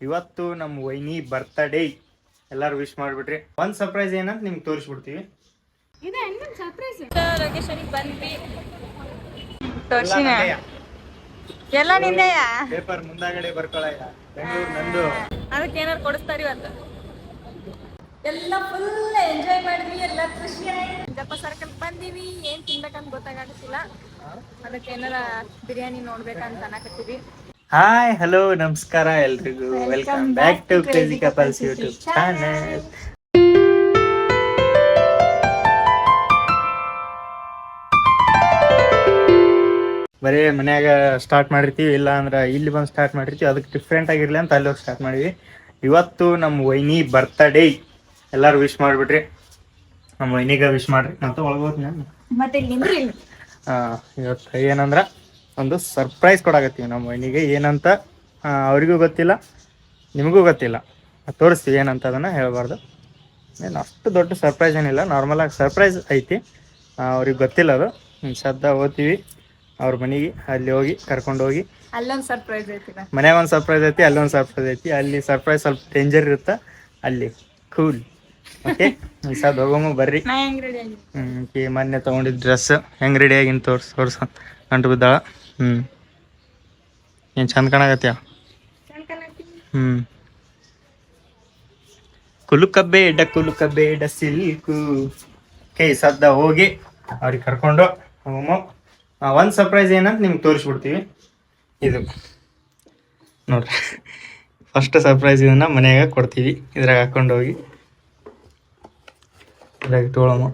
ಇವತ್ತು ನಮ್ಮ ವೈನಿ ಬರ್ತಡೇ ಎಲ್ಲರೂ ವಿಶ್ ಮಾಡಿಬಿಟ್ರಿ. ಒಂದು ಸರ್ಪ್ರೈಸ್ ಏನಂತ ನಿಮ್ಗೆ ತೋರಿಸ್ಬಿಡ್ತೀವಿ. ಎಲ್ಲ ನಿಂದೆಯ? ಪೇಪರ್ ಮುಂದಾಗಡೆ ಬರ್ಕೊಳ ಬೆಂಗಳೂರು ನಂದು. ಅದಕ್ಕೆ ಏನಾರು ಕೊಡಿಸ್ತಾರ ಇವತ್ತು ಎಲ್ಲ ಫುಲ್ ಎಂಜಾಯ್ ಮಾಡಿದ್ವಿ ಎಲ್ಲ ಖುಷಿ ಆಯ್ತು. ಜಪ್ಪ ಸರ್ಕಲ್ ಬಂದೀವಿ ಏನ್ ತಿನ್ಬೇಕಂತ ಗೊತ್ತಾಗತ್ತಿಲ್ಲ ಅದಕ್ಕೆ ಏನಾರ ಬಿರಿಯಾನಿ ನೋಡ್ಬೇಕಂತ ಅನ್ನಕತ್ತೀವಿ ಹಾಯ್ ಹಲೋ ನಮಸ್ಕಾರ ಎಲ್ರಿಗೂ. Welcome back to crazy couples YouTube channel ಬರೀ ಮನ್ಯಾಗ ಸ್ಟಾರ್ಟ್ ಮಾಡಿರ್ತೀವಿ ಇಲ್ಲ ಅಂದ್ರೆ ಇಲ್ಲಿ ಬಂದು ಸ್ಟಾರ್ಟ್ ಮಾಡಿರ್ತೀವಿ ಅದಕ್ಕೆ ಡಿಫ್ರೆಂಟ್ ಆಗಿರ್ಲಿ ಅಂತ ಅಲ್ಲಿ ಹೋಗಿ ಸ್ಟಾರ್ಟ್ ಮಾಡಿವಿ ಇವತ್ತು ನಮ್ಮ ವೈನಿ ಬರ್ತ್ಡೇ ಎಲ್ಲರೂ ವಿಶ್ ಮಾಡಿಬಿಟ್ರಿ. ನಮ್ಮ ವೈನಿಗೆ ವಿಶ್ ಮಾಡ್ರಿ. ಅಂತ ಆ, ಇವತ್ತು ಏನಂದ್ರ? ಒಂದು ಸರ್ಪ್ರೈಸ್ ಕೊಡಾಕತ್ತೀವಿ ನಮ್ಮ ಹೆಣ್ಣಿಗೆ ಏನಂತ ಅವರಿಗೂ ಗೊತ್ತಿಲ್ಲ ನಿಮಗೂ ಗೊತ್ತಿಲ್ಲ. ಅದ್ ತೋರಿಸ್ತೀವಿ ಏನಂತ ಅದನ್ನ ಹೇಳಬಾರ್ದು. ಏನು ಅಷ್ಟು ದೊಡ್ಡ ಸರ್ಪ್ರೈಸ್ ಏನಿಲ್ಲ. ನಾರ್ಮಲ್ ಆಗಿ ಸರ್ಪ್ರೈಸ್ ಐತಿ. ಅವ್ರಿಗೆ ಗೊತ್ತಿಲ್ಲ ಅದು. ಶ್ರದ್ಧ ಸದ್ದ ಓದ್ತೀವಿ. ಅವ್ರ ಮನೆಗೆ ಅಲ್ಲಿ ಹೋಗಿ ಕರ್ಕೊಂಡು ಹೋಗಿ. ಅಲ್ಲೊಂದು ಸರ್ಪ್ರೈಸ್ ಐತಿ ಮನ್ಯಾಗ ಒಂದು ಸರ್ಪ್ರೈಸ್ ಐತಿ ಅಲ್ಲೊಂದು ಸರ್ಪ್ರೈಸ್ ಐತಿ. ಅಲ್ಲಿ ಸರ್ಪ್ರೈಸ್ ಸ್ವಲ್ಪ ಡೇಂಜರ್ ಇರುತ್ತೆ? ಅಲ್ಲಿ. ಕೂಲ್ ಓಕೆ ಸದ್ ಹೋಗಮ್ಮ ಬರ್ರಿ. ಹ್ಞೂ ಮೊನ್ನೆ ತಗೊಂಡಿದ್ ಡ್ರೆಸ್ ಹೆಂಗ್ ರೆಡಿ ಆಗಿನ ತೋರ್ಸ್ ತೋರ್ಸ ಗಂಟು ಬಿದ್ದಾಳ. ಹ್ಮ್. ಏನ್ ಚಂದ ಕಾಣಾಗತ್ತ ಹ್ಮ್. ಕುಲುಕ ಬೇಡ ಕುಲುಕ ಬೇಡ ಸಿಲ್ಕು. ಕೈ ಸದ್ದ ಹೋಗಿ ಅವ್ರಿಗೆ ಕರ್ಕೊಂಡು ಒಂದ್ ಸರ್ಪ್ರೈಸ್ ಏನಂತ ನಿಮ್ಗೆ ತೋರಿಸ್ಬಿಡ್ತೀವಿ. ಇದು ನೋಡ್ರಿ. ಫಸ್ಟ್ ಸರ್ಪ್ರೈಸ್ ಇದನ್ನ ಮನೆಯಾಗ ಕೊಡ್ತೀವಿ. ಇದ್ರಾಗ ಹಾಕೊಂಡು ಹೋಗಿ. ಇದ್ರಾಗ ಇಟ್ಕೊಳ್ಳಮ್ಮ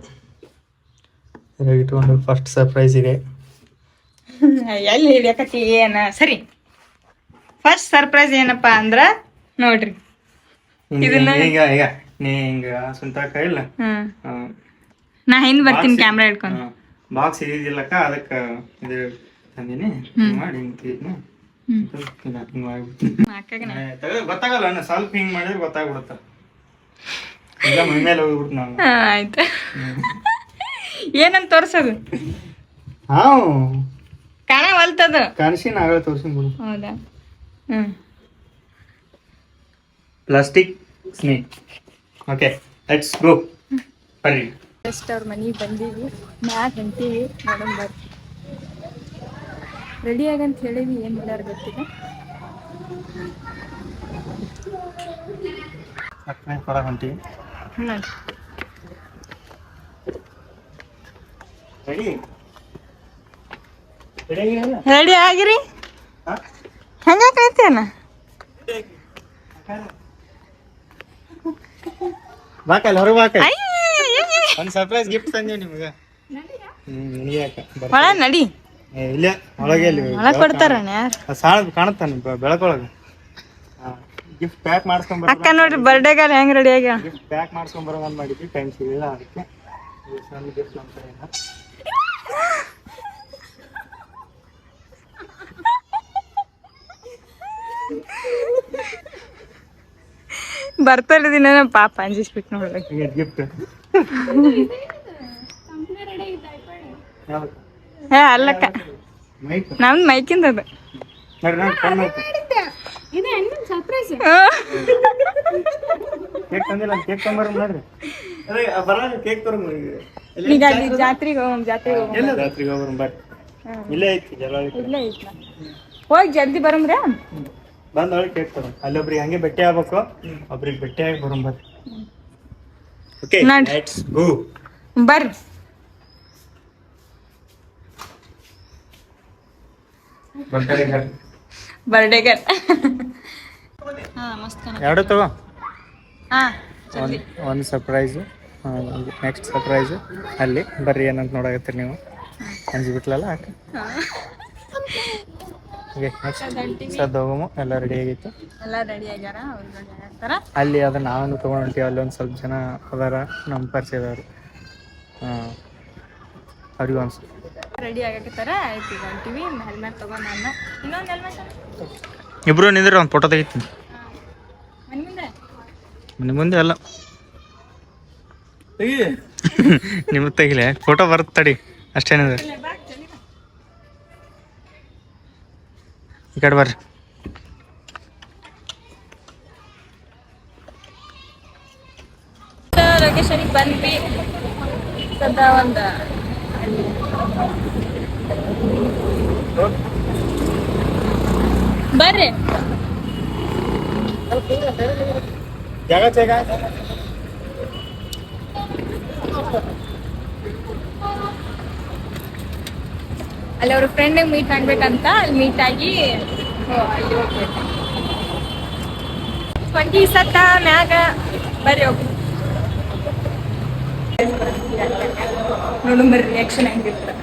ಇದ್ರಾಗ ಇಟ್ಕೊಂಡು ಫಸ್ಟ್ ಸರ್ಪ್ರೈಸ್ ಇದೆ. ಎಲ್ಲಿ ಹಿಡಿಯಕತ್ತಿ ಏನ? ಸರಿ. ಫಸ್ಟ್ ಸರ್ಪ್ರೈಸ್ ಏನಪ್ಪಾ ಅಂದ್ರ ನೋಡ್ರಿ. ಇದನ್ನ- ಈಗ ಈಗ ನೀ ಹಿಂಗ ಸುಂತಾಕ ಇಲ್ಲ ನಾ ಹಿಂದ್ ಬರ್ತೀನಿ ಕ್ಯಾಮ್ರಾ ಹಿಡ್ಕೊಂಡು. ಬಾಕ್ಸ್ ಇದಿಲ್ಲಕ್ಕ ಅದಕ್ಕ ಇದು ತಂದಿನಿ. ಮಾಡಿ ಹಿಂಗ್ ಗೊತ್ತಾಗಲ್ಲ ಅಣ್ಣ ಸ್ವಲ್ಪ ಹಿಂಗ್ ಮಾಡಿದ್ರೆ ಗೊತ್ತಾಗ್ಬಿಡುತ್ತ. ಈಗ ಮೈ ಮೇಲೆ ನಾನು. ಹಾ, ಆಯ್ತು. ಏನಂತ ತೋರ್ಸೋದು? ಹಾವ್ ಕಾಣವಲ್ತದ. ಕನಸಿನ ಆಗಲ್ಲ ತೋರ್ಸಿನ್ ಬಿಡು. ಹೌದಾ? ಹ್ಮ್. Plastic snake okay let's go ಬರ್ರಿ ಜಸ್ಟ್ ಅವ್ರ ಮನೆಗೆ ಬಂದೀವಿ. ಮ್ಯಾಗ ಅಂತೀವಿ ನೋಡೋಣ ಬರ್ರಿ. ರೆಡಿ ಆಗಂತ ಹೇಳಿವಿ ಏನು ಮಾಡ್ಯಾರ ಗೊತ್ತಿಲ್ಲ. ಅಕ್ಕನೇ ಕೊಡಕ್ ಹೊಂಟಿವಿ. ರೆಡಿ ರೆಡಿ ಆಗಿರಿ. ಹೆಂಗ ಕಳಿತೇನ ಬಾಕಲ್ ಹೊರಗೆ ಬಾಕಲ್ ಒಂದ್ ಸರ್ಪ್ರೈಸ್ ಗಿಫ್ಟ್ ತಂದೀವಿ ನಿಮ್ಗೆ. ಒಳ ನಡಿ ಇಲ್ಲ ಒಳಗೆ ಇಲ್ಲಿ ಒಳಗೆ ಸಾಣದ್ ಕಾಣುತ್ತಾನೆ ಬೆಳಕೊಳಗೆ ಗಿಫ್ಟ್ ಪ್ಯಾಕ್ ಮಾಡ್ಸ್ಕೊಂಡ್ ಅಕ್ಕ ನೋಡ್ರಿ ಬರ್ಡೇಗಾಲ ಹೆಂಗ್ ರೆಡಿ ಆಗ್ಯಾ ಗಿಫ್ಟ್ ಪ್ಯಾಕ್ ಮಾಡ್ಸ್ಕೊಂಡ್ ಬರೋಣ ಮಾಡಿದ್ವಿ ಟೈಮ್ ಸಿಗಲಿಲ್ಲ ಅದಕ್ಕೆ. ಗಿಫ್ಟ್ ನಮ್ಮ ಕಡೆಯಿಂದ ಬರ್ತಾರ ದಿನ ಪಾಪ ಅಂಜಿಸ್ಬಿಟ್ಟು ನೋಡ್ಬೇಕು ಗಿಫ್ಟ್ ಹೇ ಅಲ್ಲಕ್ಕ. ಮೈಕ್ ನಮ್ದು ಮೈಕಿಂದ ಅದು. ಈಗ ಅಲ್ಲಿ ಜಾತ್ರೆಗೆ ಬರ್ರಿ ಇಲ್ಲೇ ಐತಿ ಇಲ್ಲೇ ಹೋಗಿ ಜಲ್ದಿ ಬರಮ್ರ? ಬಂದ್ ಕೇಳ್ತಾರ ಕೇಕ್ ತಗೊಂಡ್ ಅಲ್ಲೊಬ್ರಿಗೆ ಹಂಗೆ ಭೇಟಿ ಆಗ್ಬೇಕು. ಒಬ್ರಿಗೆ ಭೇಟಿ ಆಗಿ ಬರೋಣ ಬರ್ರಿ. ಓಕೆ. ಲೆಟ್ಸ್ ಗೋ ಬರ್ರಿ. ಬರ್ಡೇಗೆ ಹಾ ಮಸ್ತ್ ಕಾಣ. ಎರಡು ತಗೋ. ಹಾ ಒಂದು ಒಂದು ಸರ್ಪ್ರೈಸು ನೆಕ್ಸ್ಟ್ ಸರ್ಪ್ರೈಸು ಅಲ್ಲಿ. ಬರ್ರಿ ಏನಂತ ನೋಡಾಕತ್ತೀರಿ ನೀವು. ಅಂಜಿಬಿಟ್ಲಲ್ಲ ಆಕೆ? ಓಕೆ ನೆಕ್ಸ್ಟ್ ಸದ್ದು ಹೋಗಮು ಎಲ್ಲ ರೆಡಿ ಆಗಿತ್ತು? ಎಲ್ಲ ರೆಡಿ ಆಗ್ಯಾರ ಅವ್ರು ಆಗ್ತಾರ ಅಲ್ಲಿ ಅದನ್ನ ನಾವನ್ನು ತೊಗೊಂಡಿರ್ತೀವಿ ಅಲ್ಲಿ ಒಂದು ಸ್ವಲ್ಪ ಜನ ಅದಾರ ನಮ್ಮ ಪರಿಚಯದವರು. ಹಾಂ. ಅವ್ರಿಗೆ ಒಂದು ರೆಡಿ ಆಗಕತ್ತಾರ ಆಯ್ತು ಈಗ ಹೊಂಟಿವಿ ಹೆಲ್ಮೆಟ್ ತಗೊಂಡ್ ನಾನು. ಇನ್ನೊಂದು ಹೆಲ್ಮೆಟ್ ಇಬ್ರು ನಿಂದ್ರೆ ಒಂದು ಫೋಟೋ ತೆಗಿತೀನಿ. ಮನೆ ಮುಂದೆ? ಅಲ್ಲ. ನಿಮ್ಮ ತೆಗಿಲೆ? ಫೋಟೋ ಬರುತ್ತೆ ತಡಿ ಅಷ್ಟೇನಿದೆ. ಈ ಕಡೆ ಬರ್ರಿ. ಲೊಕೇಶನಿಗೆ ಬಂದ್ವಿ. ಸದ ಒಂದು ಬರ್ರಿ. ಜಾಗ ಜಾಗ ಅಲ್ಲಿ ಅವ್ರ ಫ್ರೆಂಡಿಗೆ ಮೀಟ್ ಆಗ್ಬೇಕಂತ ಅಲ್ಲಿ ಮೀಟ್ ಆಗಿ ಅಲ್ಲಿ ಹೋಗ್ಬೇಕು. ಟ್ವೆಂಟಿ ಸತ್ತ ಮ್ಯಾಗ ಬರ್ರಿ ಹೋಗಿ ನೋಡು ಬರ್ರಿ ರಿಯಾಕ್ಷನ್ ಹೆಂಗಿರ್ತದೆ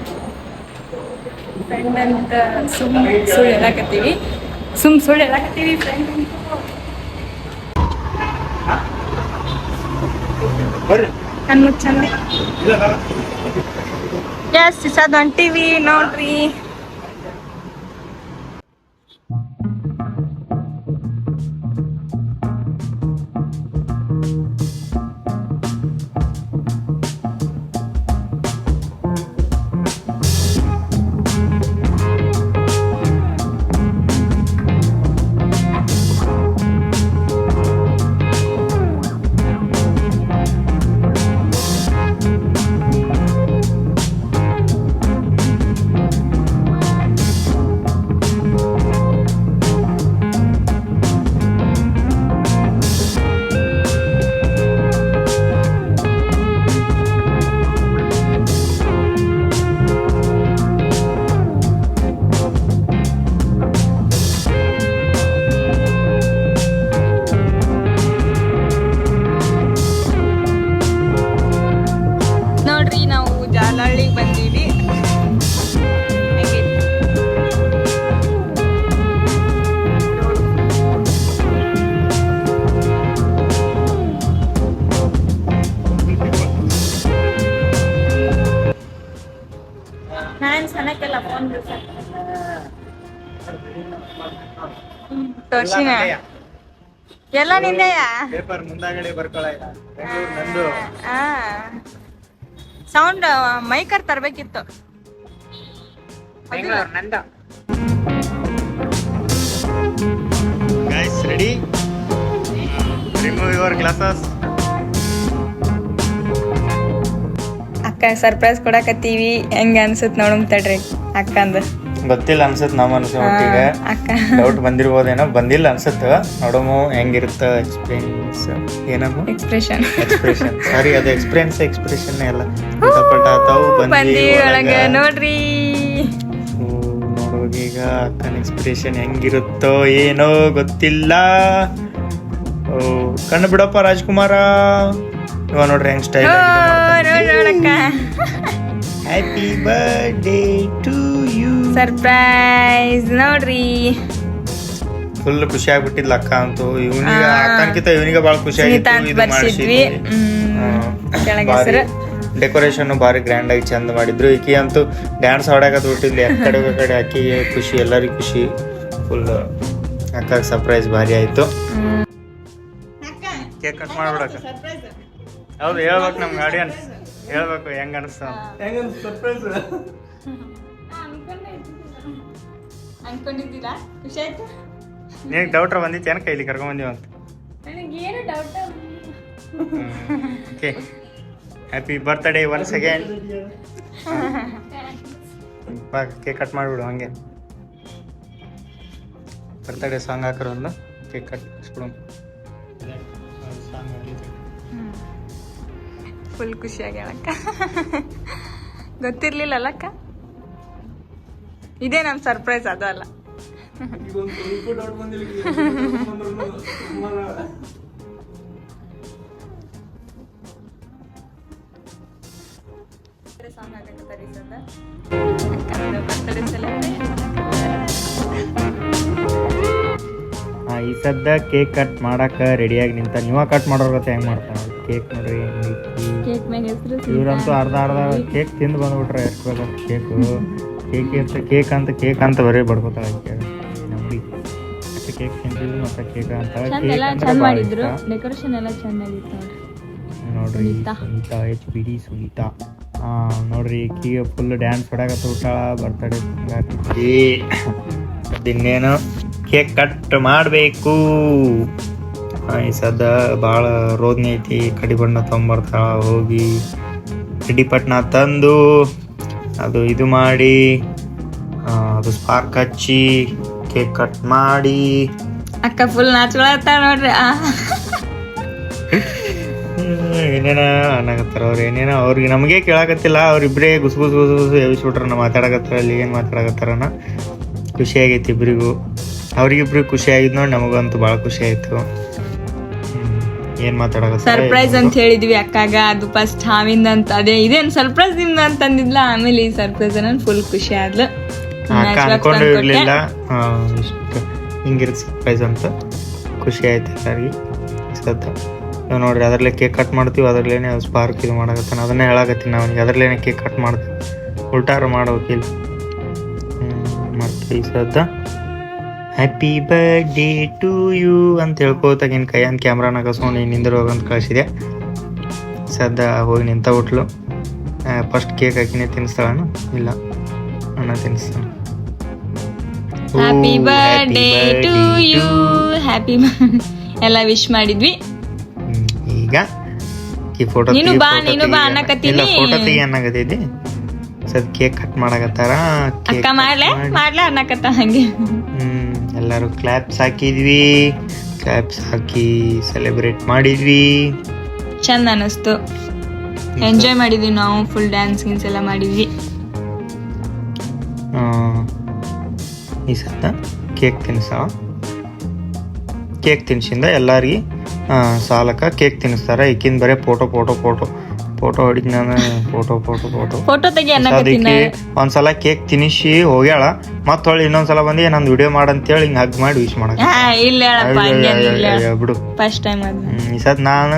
ಫ್ರೆಂಡ್ ಅಂತ ಸುಮ್ ಸುಳ್ಳು ಹೇಳಕತ್ತೀವಿ. ಸುಮ್ ಸುಳ್ಳು ಹೇಳಕತ್ತೀವಿ ಫ್ರೆಂಡ್ ಅಂತ. ಕಣ್ಣು ಚಂದ. ಎಸ್ ಸದ್ ಹೊಂಟಿವಿ ನೋಡ್ರಿ ನೋಡ್ರಿ ತೋರ್ಸಿನ ಎಲ್ಲ ನಿಂದೆಯಾ? ಪೇಪರ್ ಮುಂದಾಗಡೆ ಬರ್ಕೊಳ ನಂದು. ಸೌಂಡ್ ಮೈಕರ್ ತರ್ಬೇಕಿತ್ತು. ನಂದು. Guys ready remove your glasses ಅಕ್ಕ ಸರ್ಪ್ರೈಸ್ ಕೊಡಕತ್ತೀವಿ. ಹೆಂಗ ಅನ್ಸುತ್ತೆ ನೋಡಮ್ ತಡ್ರಿ ಅಕ್ಕಂದು. ಗೊತ್ತಿಲ್ಲ ಅನ್ಸತ್ ನಮ್ಮ ಅನ್ಸೋ ಮಟ್ಟಿಗೆ ಡೌಟ್ ಬಂದಿರ್ಬೋದೇನೋ ಬಂದಿಲ್ಲ ಅನ್ಸತ್. ನೋಡಮು ಹೆಂಗಿರುತ್ತ ಎಕ್ಸ್ಪೀರಿಯನ್ಸ್ ಏನಮ್ಮ ಎಕ್ಸ್ಪ್ರೆಷನ್ ಎಕ್ಸ್ಪ್ರೆಷನ್ ಸಾರಿ ಅದು ಎಕ್ಸ್ಪೀರಿಯನ್ಸ್ ಎಕ್ಸ್ಪ್ರೆಷನ್ ಎಲ್ಲ ಪಟ ಬಂದಿ ಒಳಗ. ನೋಡ್ರಿ. ಈಗ ಅಕ್ಕನ ಎಕ್ಸ್ಪ್ರೆಷನ್ ಹೆಂಗಿರುತ್ತೋ ಏನೋ ಗೊತ್ತಿಲ್ಲ. ಓ ಕಣ್ಣು ಬಿಡಪ್ಪ ರಾಜ್ಕುಮಾರ. ಇವ ನೋಡ್ರಿ ಹೆಂಗ್ style happy birthday to surprise ನೋಡ್ರಿ. ಫುಲ್ ಖುಷಿ ಆಗ್ಬಿಟ್ಟಿದ್ಲ ಅಕ್ಕ ಅಂತೂ. ಇವನಿಗೆ ಆ. ಅಕ್ಕನ್ಕಿಂತ ಇವನಿಗೆ ಬಹಳ ಖುಷಿ ಆಗಿತ್ತು ಡೆಕೋರೇಷನ್ ಭಾರಿ ಗ್ರ್ಯಾಂಡ್ ಆಗಿ ಚಂದ ಮಾಡಿದ್ರು. ಈಕಿ ಅಂತೂ ಡ್ಯಾನ್ಸ್ ಆಡಕತ್ ಬಿಟ್ಟಿದ್ಲಿ. ಆ ಕಡೆ ಕಡೆ ಅಕ್ಕಿಗೆ ಖುಷಿ ಎಲ್ಲರಿಗೂ ಖುಷಿ. ಫುಲ್ ಅಕ್ಕ ಸರ್ಪ್ರೈಸ್ ಭಾರಿ ಆಯ್ತು. ಕೇಕ್ ಕಟ್ ಮಾಡ್ಬಿಡಕ್ಕ ಹೌದು ಹೇಳ್ಬೇಕು ನಮ್ಗೆ ಆಡಿಯನ್ಸ್ ಹೇಳ್ಬೇಕು ಹೆಂಗ ಅನಿಸ್ತ ಸರ್ಪ್ರೈಸ್ ಅನ್ಕೊಂಡಿದ್ದೀರಾ? ಖುಷಿ ಆಯ್ತು? ನಿನಗೆ ಡೌಟ್ರ ಬಂದಿತ್ತು ಏನ ಕೈಲಿ ಕರ್ಕೊಂಡ್ ಬಂದೀವಿ ಅಂತ? ನನಗೇನು doubt okay happy birthday once again ಬಾ ಕೇಕ್ ಕಟ್ ಮಾಡಿಬಿಡು ಹಂಗೆ. ಬರ್ತ್ಡೇ ಸಾಂಗ್ ಹಾಕ್ರ ಒಂದು ಕೇಕ್ ಕಟ್ ಬಿಡು ಫುಲ್ ಖುಷಿಯಾಗಿ ಅಕ್ಕ ಗೊತ್ತಿರಲಿಲ್ಲ ಅಕ್ಕ? ಇದೇ ನಮ್ಮ ಸರ್ಪ್ರೈಸ್ ಅದು ಅಲ್ಲ. ಸಾಂಗ್ ಈ ಸದ್ದ. ಈ ಕೇಕ್ ಕಟ್ ಮಾಡಕ್ಕೆ ರೆಡಿಯಾಗಿ ನಿಂತ ನೀವ ಕಟ್ ಮಾಡೋರ್ ಗೊತ್ತ ಹೆಂಗ್ ಮಾಡ್ತಾರ? ಕೇಕ್ ನೋಡ್ರಿ ಕೇಕ್ ಇವ್ರಂತೂ ಅರ್ಧ ಅರ್ಧ ಕೇಕ್ ತಿಂದು ಬಂದ್ಬಿಟ್ರೆ ಎಷ್ಟು ಬೇಕು ಕೇಕು ಕೇಕ್ ಅಂತ ಕೇಕ್ ಅಂತ ಕೇಕ್ ಅಂತ ಬರೀ ಬಡ್ಕೋತಾಳೆ ಮತ್ತೆ ಕೇಕ್ ತಿಂತಿದ್ವಿ ಮತ್ತೆ ಕೇಕ್ ಅಂತ ಚಂದ ಎಲ್ಲ ಚಂದ ಮಾಡಿದ್ರು. ಇಷ್ಟ. ಡೆಕೋರೇಷನ್ ಎಲ್ಲ ಚೆನ್ನಾಗಿತ್ತು ನೋಡ್ರಿ. ನೋಡ್ರಿ Sunita. H B D Sunita. ಆ, ನೋಡ್ರಿ ಕೀ ಫುಲ್ ಡ್ಯಾನ್ಸ್ ಹೊಡ್ಯಾಕತ್ತ ಊಟಾಳ ಬರ್ತಡೇ ಇನ್ನೇನು ಕೇಕ್ ಕಟ್ ಮಾಡಬೇಕು. ಈ ಸದ್ದ ಭಾಳ ರೋದನೆ ಐತಿ ಕಡಿ ಬಣ್ಣ ತೊಗೊಂಬರ್ತಾಳ ಹೋಗಿ ಕಡಿಪಟ್ನ ತಂದು. ಅದು ಇದು ಮಾಡಿ ಅದು ಸ್ಪಾರ್ಕ್ ಹಚ್ಚಿ ಕೇಕ್ ಕಟ್ ಮಾಡಿ. ಅಕ್ಕ ಫುಲ್ ನಾಚ್ಕೊಳತ್ತ ನೋಡ್ರಿ. ಏನೇನ ಅನ್ನಕತ್ತಾರ ಅವ್ರು ಏನೇನ ಅವ್ರಿಗೆ ನಮಗೆ ಕೇಳಾಕತ್ತಿಲ್ಲ ಅವ್ರಿಬ್ರೇ ಗುಸ್ ಗುಸು ಗುಸ್ ಗುಸ್ ಎಬ್ಬಿಸ್ಬಿಟ್ರ ನಾ ಮಾತಾಡಕತ್ತಾರ ಅಲ್ಲಿ ಏನು ಮಾತಾಡಕತ್ತಾರನ ಖುಷಿ ಆಗೈತಿ ಇಬ್ರಿಗೂ. ಅವ್ರಿಗಿಬ್ರಿಗೂ ಖುಷಿ ಆಗಿದ್ ನೋಡಿ ನಮಗಂತೂ ಭಾಳ ಖುಷಿ ಆಯ್ತು. ಏನು ಮಾತಾಡೋದು ಸರ್ಪ್ರೈಸ್ ಅಂತ ಹೇಳಿದ್ವಿ ಅಕ್ಕಾಗ ಅದು ಫಸ್ಟ್ ಹಾವಿಂದ ಅಂತ. ಅದೇ ಇದೇನ್ ಸರ್ಪ್ರೈಸ್ ನಿಮ್ದು ಅಂತ ಅಂದಿದ್ಲ? ಆಮೇಲೆ ಈ ಸರ್ಪ್ರೈಸ್ ಅನ್ನ ಫುಲ್ ಖುಷಿ ಆದ್ಲು. ಅಕ್ಕ ಅನ್ಕೊಂಡು ಇರ್ಲಿಲ್ಲ. ಹಿಂಗಿರ್ ಸರ್ಪ್ರೈಸ್ ಅಂತ. ಖುಷಿ ಆಯ್ತು ಎಲ್ಲರಿಗೆ. ಸತ್ತ ನಾವು ನೋಡ್ರಿ ಅದ್ರಲ್ಲೇ ಕೇಕ್ ಕಟ್ ಮಾಡ್ತೀವಿ ಅದ್ರಲ್ಲೇನೆ ಸ್ಪಾರ್ಕ್ ಇದು ಮಾಡಕತ್ತಾನ ಅದನ್ನೇ ಹೇಳಕತ್ತೀನಿ ಅವನಿಗೆ ಅದ್ರಲ್ಲೇನೆ ಕೇಕ್ ಕಟ್ ಮಾಡ್ತೀವಿ. ಉಲ್ಟಾರು ಮಾಡ್ಬೇಕಿಲ್ಲ ಮತ್ತೆ ಈ ಸದ್ದ ಹ್ಯಾಪಿ ಬರ್ಡೇ ಟು ಯು ಅಂತ ಹೇಳ್ಕೋತಾಗಿನ ಅಂತ ಕ್ಯಾಮ್ರಾನ ಕಸ್ಕೊಂಡು ನಿಂದಿರೋ ಅಂತ ಕಳಿಸಿದೆ ಸದ್ದ ಹೋಗಿ ನಿಂತ ಹೋಟ್ಲು. ಫಸ್ಟ್ ಕೇಕ್ ಹಾಕಿನೇ ತಿನ್ನಿಸ್ತಾಳನು ಇಲ್ಲ ಅಣ್ಣ ತಿನ್ನಿಸ್ತಾನೆ happy birthday to you happy ಎಲ್ಲ ವಿಶ್ ಮಾಡಿದ್ವಿ. ಈಗ ಈ ಫೋಟೋ ನೀನು ಬಾ, ನೀನು ಬಾ ಅನ್ನಕತ್ತೀನಿ. ಫೋಟೋ ತೆಗಿ ಅನ್ನಕತ್ತಿದ್ದಿ ಸದ್ ಕೇಕ್ ಕಟ್ ಮಾಡಕತ್ತಾರ? ಅಕ್ಕ ಕೇಕ್ ಮಾಡ್ಲೆ? ಮಾಡ್ಲೆ ಅನ್ನಕತ್ತ ಹಂಗೆ ಎಲ್ಲರೂ ಕ್ಲಾಪ್ಸ್ ಹಾಕಿದ್ವಿ. ಕ್ಲಾಪ್ಸ್ ಹಾಕಿ ಸೆಲೆಬ್ರೇಟ್ ಮಾಡಿದ್ವಿ. ಚಂದ ಅನಿಸ್ತು. ಎಂಜಾಯ್ ಮಾಡಿದ್ವಿ ನಾವು ಫುಲ್ ಡ್ಯಾನ್ಸ್ ಗಿನ್ಸ್ ಎಲ್ಲ ಮಾಡಿದ್ವಿ. ಈ ಸತ್ತ ಕೇಕ್ ತಿನ್ಸ. ಕೇಕ್ ತಿನ್ಸಿಂದ ಎಲ್ಲರಿಗೆ ಆ, ಸಾಲಕ್ಕ ಕೇಕ್ ತಿನ್ನಿಸ್ತಾರೆ ಈಕಿಂದ ಬರೀ ಫೋಟೋ ಫೋಟೋ ಫೋಟೋ ಫೋಟೋ ಹೊಡಿದ್ ನಾನು. ಫೋಟೋ ಫೋಟೋ ಫೋಟೋ ಫೋಟೋ ತೆಗಿ ಅನ್ನಕತ್ತೀನಿ ಅದಕ್ಕೆ ಒಂದ್ಸಲ ಕೇಕ್ ತಿನ್ನಿಸಿ ಹೋಗ್ಯಾಳ. ಮತ್ತ ಹೊಳ್ಳಿ ಇನ್ನೊಂದ್ಸಲ ಬಂದಿ ನಂದು ವಿಡಿಯೋ ಮಾಡಂತೇಳಿ ಹಿಂಗ್ ಹಗ್ ಮಾಡಿ ವಿಶ್ ಮಾಡಕ್. ಹಾ ಇಲ್ಲ ಹೇಳಪ್ಪ ಹಂಗೇನ್ ಇಲ್ಲ. ಬಿಡು. ಫಸ್ಟ್ ಟೈಮ್ ಅದ ಹ್ಮ್, ಈ ಸತ್ ನಾನು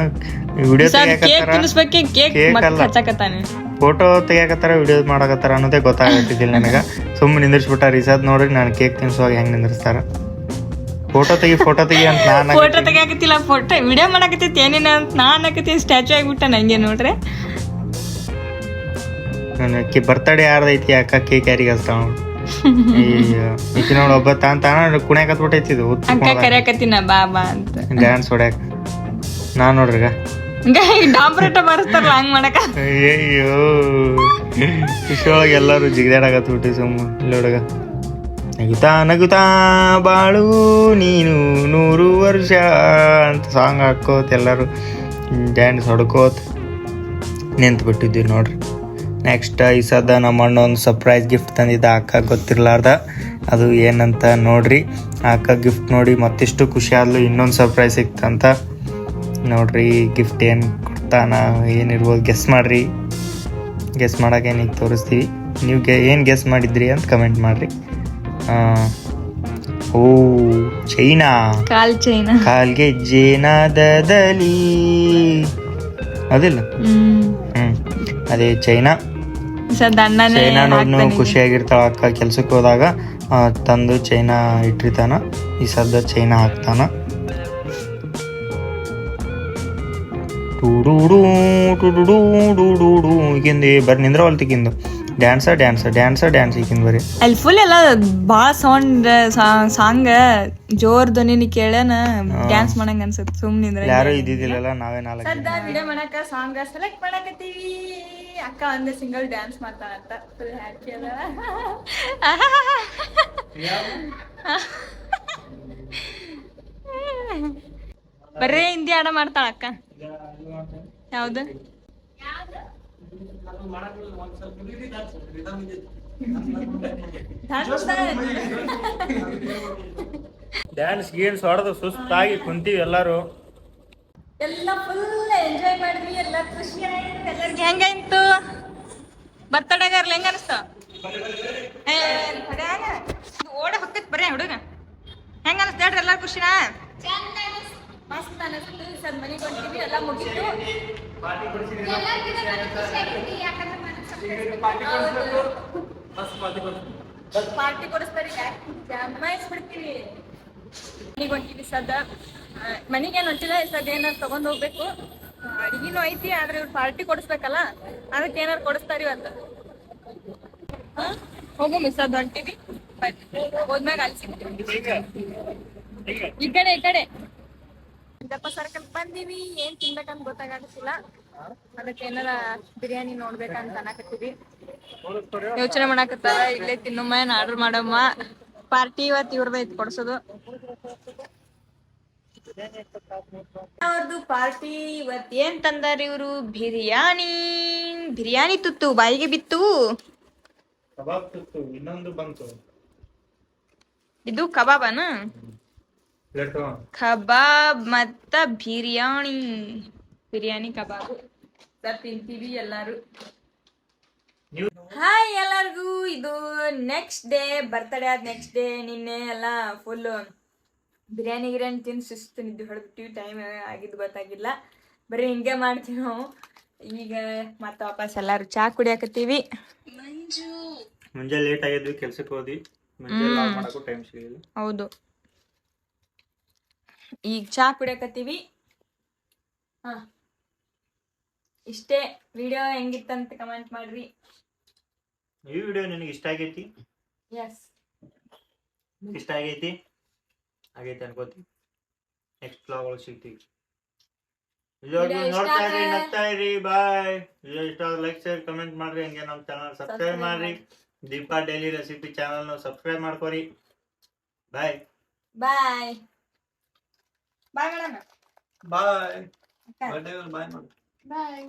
ವಿಡಿಯೋ ಕೇಕ್ ತೆಗಿಯಕತ್ತಾರ? ತಿನ್ನಿಸ್ಬೇಕೆ? ಕೇಕ್ Cake ಮತ್ತೆ ಅಲ್ಲ. ಹಚ್ಚಕತ್ತಾನೆ. ಫೋಟೋ ತೆಗಿಯಕತ್ತಾರ ವಿಡಿಯೋ ಮಾಡಕತ್ತಾರ ಅನ್ನೋದೇ ಗೊತ್ತಾಗತ್ತಿದ್ದಿಲ್ಲ ನನಗ. ಸುಮ್ಮನೆ ನಿಂದಿರ್ಸ್ಬಿಟ್ಟಾರ ಈ ಸತ್ ನೋಡ್ರಿ ನಾನು ಕೇಕ್ ತಿನ್ಸುವಾಗ ಹೆಂಗ್ ನಿಂದಿರ್ಸ್ತಾರ. ಫೋಟೋ ತೆಗಿ ಫೋಟೋ ತೆಗಿ ಅಂತ ನಾನು ಫೋಟೋ ತೆಗಿಯಾಕತ್ತಿಲ್ಲ ಫೋಟೋ ವಿಡಿಯೋ ಮಾಡಕತ್ತಿತ್ತು ಏನಿನ ಅಂತ ನಾನು ಅನ್ನಕತ್ತೀನಿ ಸ್ಟ್ಯಾಚು ಆಗ್ಬಿಟ್ಟ ನಂಗೆ ನೋಡ್ರೆ. ನನಗೆ ಬರ್ತಡೇ ಯಾರ್ದೈತಿ ಅಕ್ಕ ಕೇಕ್ ಯಾರಿಗೆ ಹಚ್ತಾವ ಈಕಿ ನೋಡಿ ಒಬ್ಬ ತಾನ್ ತಾನ ಕುಣ್ಯಾಕತ್ಬಿಟ್ಟೈತಿ ಇದು ಅಕ್ಕ ಕರೆಯಕತ್ತೀನ ಬಾ ಬಾ ಅಂತ. ಡ್ಯಾನ್ಸ್ ಹೊಡ್ಯಾಕ. ನಾನು ನೋಡ್ರಿಗ ಡಾಂಬ್ರೇಟ ಬರ್ತಾರಲ್ಲ ಹಂಗ್ ಮಾಡಕ. ಅಯ್ಯೋ ಖುಷಿಯೊಳಗೆ ಎಲ್ಲರೂ ಜಿಗಿದಾಡಕತ್ಬಿಟ್ಟು ಸುಮ್ಮ ಇಲ್ಲಿ ಹುಡುಗ ನಗುತ್ತಾ ನಗುತಾ ಬಾಳು, ನೀನು ನೂರು ವರ್ಷ ಅಂತ ಸಾಂಗ್ ಹಾಕೋತ್ ಎಲ್ಲರೂ ಡ್ಯಾನ್ಸ್ ಹೊಡ್ಕೋತ್ ನಿಂತು ಬಿಟ್ಟಿದ್ವಿ ನೋಡ್ರಿ. ನೆಕ್ಸ್ಟ್ ಈ ಸದ ನಮ್ಮ ಅಣ್ಣ ಒಂದು ಸರ್ಪ್ರೈಸ್ ಗಿಫ್ಟ್ ತಂದಿದ್ದ ಅಕ್ಕ ಗೊತ್ತಿರಲಾರ್ದ. ಅದು ಏನಂತ ನೋಡ್ರಿ. ಅಕ್ಕ ಗಿಫ್ಟ್ ನೋಡಿ ಮತ್ತಿಷ್ಟು ಖುಷಿ ಆದ್ಲು ಇನ್ನೊಂದು ಸರ್ಪ್ರೈಸ್ ಸಿಕ್ತಂತ. ನೋಡ್ರಿ ಗಿಫ್ಟ್ ಏನು ಕೊಡ್ತಾನ, ಏನಿರ್ಬೋದು ಗೆಸ್ ಮಾಡ್ರಿ. ಗೆಸ್ ಮಾಡೋಕೆ ಏನೀಗ ತೋರಿಸ್ತೀವಿ. ನೀವು ಗೆ ಏನು ಗೆಸ್ ಮಾಡಿದ್ರಿ ಅಂತ ಕಮೆಂಟ್ ಮಾಡ್ರಿ. ಓ ಚೈನಾ ಕಾಲ್ ಚೈನಾ ಕಾಲ್ಗೆ ಜೇನಾದದಲ್ಲಿ ಅದಿಲ್ಲ ಹ್ಮ್ ಅದೇ ಚೈನಾ ಚೈನಾ ನೋಡ್ನು. ಖುಷಿಯಾಗಿರ್ತಾಳ ಅಕ್ಕ ಕೆಲ್ಸಕ್ಕೆ ಹೋದಾಗ ತಂದು ಚೈನಾ ಇಟ್ಟಿರ್ತಾನ ಈ ಸದ್ದ ಚೈನಾ ಹಾಕ್ತಾನ ಟುಡುಡು ಟುಡುಡು ಟುಡುಡು ಈಗಿಂದ ಬರ್ ನಿಂದ್ರ ಹೊಲ್ತಿಕ್ಕಿಂದು ಡ್ಯಾನ್ಸ ಡ್ಯಾನ್ಸ್ ಡ್ಯಾನ್ಸ ಡ್ಯಾನ್ಸ್ ಈಗಿನ ಬರೀ. ಅಲ್ಲಿ ಫುಲ್ ಎಲ್ಲ ಭಾಳ ಸೌಂಡ್ ಸಾಂಗ್ ಜೋರ್ ಧ್ವನಿ ಕೇಳನ ಡ್ಯಾನ್ಸ್ ಮಾಡಂಗ ಅನ್ಸತ್ ಸುಮ್ನಿಂದ್ರ ಯಾರು ಇದ್ದಿದ್ದಿಲ್ಲ ನಾವೇ ನಾಲ್ಕು ಸದ್ದ ವಿಡಿಯೋ ಮಾಡಕ ಸಾಂಗ್ ಸೆಲೆಕ್ಟ್ ಮಾಡಕತ್ತೀವಿ. ಅಕ್ಕ ಒಂದೇ ಸಿಂಗಲ್ ಡ್ಯಾನ್ಸ್ ಮಾಡ್ತಾಳಂತ ಫುಲ್ ಹ್ಯಾಪಿ ಅದ. ಬರೇ ಹಿಂದಿ ಆಡ ಮಾಡ್ತಾಳ ಅಕ್ಕ. ಯಾವ್ದು? ಡ್ಯಾನ್ಸ್ ಗೀನ್ಸ್ ಹೊಡೆದು ಸುಸ್ತಾಗಿ ಕುಂತೀವಿ ಎಲ್ಲರೂ. ಎಲ್ಲ ಫುಲ್ ಎಂಜಾಯ್ ಮಾಡಿದ್ವಿ ಎಲ್ಲ ಖುಷಿ ಆಯ್ತು ಎಲ್ಲರಿಗೆ. ಹೆಂಗಾಯ್ತು ಬರ್ತಡೇಗಾರ್ಲಿ ಹೆಂಗ ಅನಿಸ್ತು? ಓಡ ಹೊಕ್ಕತ್ ಬರೇ ಹುಡುಗ. ಹೆಂಗ ಅನಿಸ್ತು ಹೇಳ್ರಿ ಎಲ್ಲಾರು ಖುಷಿನಾ? ಮಸ್ತ್ ಅನಿಸ್ತು ಸರ್ ಮನೆಗೆ ಹೊಂಟಿವಿ ಎಲ್ಲ ಮುಗಿತು. ಪಾರ್ಟಿ ಕೊಡಿಸ್ತಾರೆ ಜಮಾಯಿಸ್ಬಿಡ್ತೀವಿ ಮನೆಗೆ ಹೊಂಟಿವಿ ಸದ ಮನಿಗೇನು ಹೊಂಟಿಲ್ಲ ಸದ ಏನಾರು ತಗೊಂಡ್ ಹೋಗ್ಬೇಕು. ಅಡಿಗೆನೂ ಐತಿ ಆದ್ರೆ ಇವ್ರು ಪಾರ್ಟಿ ಕೊಡಿಸ್ಬೇಕಲ್ಲ ಅದಕ್ಕೆ ಏನಾರು ಕೊಡಿಸ್ತಾರ ಅಂತ? ಹೋಗು ಮಿಸ್ ಅದು ಹೊಂಟಿವಿ. ಹೋದ್ಮ್ಯಾಗ ಅಲ್ಲಿ ಸಿಗ್ತೀವಿ ಈ ಕಡೆ ಈ ಕಡೆ. ಜಪ್ಪ ಸರ್ಕಲ್ ಬಂದೀವಿ ಏನ್ ತಿನ್ಬೇಕಂತ ಗೊತ್ತಾಗತ್ತಿಲ್ಲ ಅದಕ್ಕೆ ಏನಾರ ಬಿರಿಯಾನಿ ನೋಡ್ಬೇಕಂತ ಅನ್ನಕತ್ತೀವಿ. ಯೋಚನೆ ಮಾಡಾಕತ್ತಾರ ಇಲ್ಲೇ ತಿನ್ನಮ್ಮ ಏನ್ ಆರ್ಡರ್ ಮಾಡಮ್ಮ. ಪಾರ್ಟಿ ಇವತ್ತು ಇವ್ರದ ಐತಿ ಕೊಡ್ಸೋದು. ಅವ್ರದ್ದು ಪಾರ್ಟಿ ಇವತ್ ಏನ್ ತಂದಾರ ಇವ್ರು? ಬಿರಿಯಾನಿ. ಬಿರಿಯಾನಿ ತುತ್ತು ಬಾಯಿಗೆ ಬಿತ್ತು. ಕಬಾಬ್ ತುತ್ತು ಇನ್ನೊಂದು ಬಂತು. ಇದು ಕಬಾಬನ? ಕಬಾಬ್ ಮತ್ತ ಬಿರಿಯಾನಿ. ಬಿರಿಯಾನಿ ಕಬಾಬ್. ಸರ್ ತಿಂತೀವಿ ಎಲ್ಲಾರು. ಹಾಯ್ ಎಲ್ಲರಿಗೂ. ಇದು ನೆಕ್ಸ್ಟ್ ಡೇ ಬರ್ತಡೇ ಆದ ನೆಕ್ಸ್ಟ್ ಡೇ ನಿನ್ನೆ ಎಲ್ಲ ಫುಲ್ ಬಿರಿಯಾನಿ ಗಿರಿಯಾನಿ ತಿಂದು ಸುಸ್ತು ನಿದ್ದು ಹೊಡೆದ್ಬಿಟ್ಟಿವಿ ಟೈಮ್ ಆಗಿದ್ದು ಗೊತ್ತಾಗಿಲ್ಲ. ಬರೀ ಹಿಂಗೆ ಮಾಡ್ತೀವಿ ನಾವು. ಈಗ ಮತ್ತೆ ವಾಪಸ್ ಎಲ್ಲಾರು ಚಾ ಕುಡಿಯಾಕತ್ತೀವಿ. ಮುಂಜಾನೆ ಲೇಟ್ ಆಗಿದ್ವಿ ಕೆಲ್ಸಕ್ಕೆ ಹೋದ್ವಿ. ಮುಂಜಾನೆ ಲಾಗ್ ಮಾಡಕ್ಕೂ ಟೈಮ್ ಸಿಗಲಿಲ್ಲ. ಹೌದು. ಈಗ ಚಾ ಕುಡಿಯಕತ್ತೀವಿ. ಹಾ. ಇಷ್ಟೇ ವಿಡಿಯೋ ಹೆಂಗಿತ್ತಂತ ಕಮೆಂಟ್ ಮಾಡ್ರಿ. ಈ ವಿಡಿಯೋ ನಿನಗೆ ಇಷ್ಟ ಆಗೈತಿ? ಎಸ್ ಇಷ್ಟ ಆಗೈತಿ? ಆಗೈತಿ ಅನ್ಕೋತಿ. ನೆಕ್ಸ್ಟ್ ಬ್ಲಾಗ್ ಒಳಗೆ ಸಿಗ್ತೀವಿ. ನೋಡ್ತಾ ಇರಿ ನಗ್ತಾ ಇರಿ ಬಾಯ್ ವಿಡಿಯೋ ಇಷ್ಟ ಲೈಕ್ ಶೇರ್ ಕಮೆಂಟ್ ಮಾಡ್ರಿ. ಹಂಗೆ ನಮ್ಮ ಚಾನಲ್ ಸಬ್ಸ್ಕ್ರೈಬ್ ಮಾಡ್ರಿ. ದೀಪಾ ಡೈಲಿ ರೆಸಿಪಿ ಚಾನಲ್ನ ಸಬ್ಸ್ಕ್ರೈಬ್ ಮಾಡ್ಕೊರಿ. ಬಾಯ್ ಬಾಯ್ ಬಾಯ್ ಬಾಯ್. ಬಾಯ್ ಬಾಯ್.